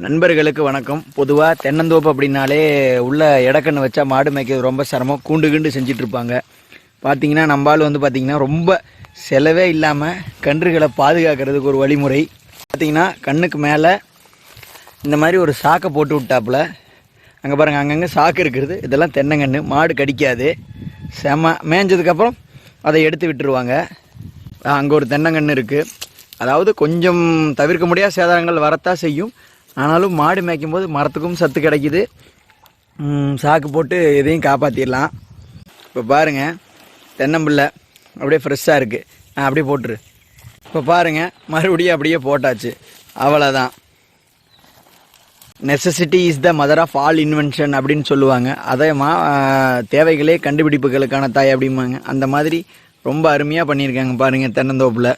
நண்பர்களுக்கு வணக்கம். பொதுவாக தென்னந்தோப்பு அப்படின்னாலே உள்ள இடக்கண்ணு வச்சா மாடு மேய்க்கிறது ரொம்ப சிரமம். கூண்டு கிண்டு செஞ்சுட்டு இருப்பாங்க. பார்த்தீங்கன்னா நம்பால் வந்து பார்த்தீங்கன்னா ரொம்ப செலவே இல்லாமல் கன்றுகளை பாதுகாக்கிறதுக்கு ஒரு வழிமுறை. பார்த்தீங்கன்னா கண்ணுக்கு மேலே இந்த மாதிரி ஒரு சாக்கை போட்டு விட்டாப்புல. அங்கே பாருங்கள் அங்கங்கே சாக்கு இருக்கிறது இதெல்லாம் தென்னங்கன்று மாடு கடிக்காது. செம மேய்ஞ்சதுக்கப்புறம் அதை எடுத்து விட்டுருவாங்க. அங்கே ஒரு தென்னங்கன்று இருக்குது அதாவது கொஞ்சம் தவிர்க்க முடியாத சேதாரங்கள் வரத்தான் செய்யும். ஆனாலும் மாடு மேய்க்கும் போது மரத்துக்கும் சத்து கிடைக்குது. சாக்கு போட்டு இதையும் காப்பாற்றிடலாம் இப்போ பாருங்கள் தென்னம்பிள்ளை அப்படியே ஃப்ரெஷ்ஷாக இருக்குது ஆ அப்படியே போட்டுரு. இப்போ பாருங்கள் மறுபடியும் அப்படியே போட்டாச்சு. அவ்வளோதான் necessity is the mother of all invention அப்படின்னு சொல்லுவாங்க. அதே மா தேவைகளே கண்டுபிடிப்புகளுக்கான தாய் அப்படிம்பாங்க. அந்த மாதிரி ரொம்ப அருமையாக பண்ணியிருக்காங்க பாருங்கள் தென்னந்தோப்பில்.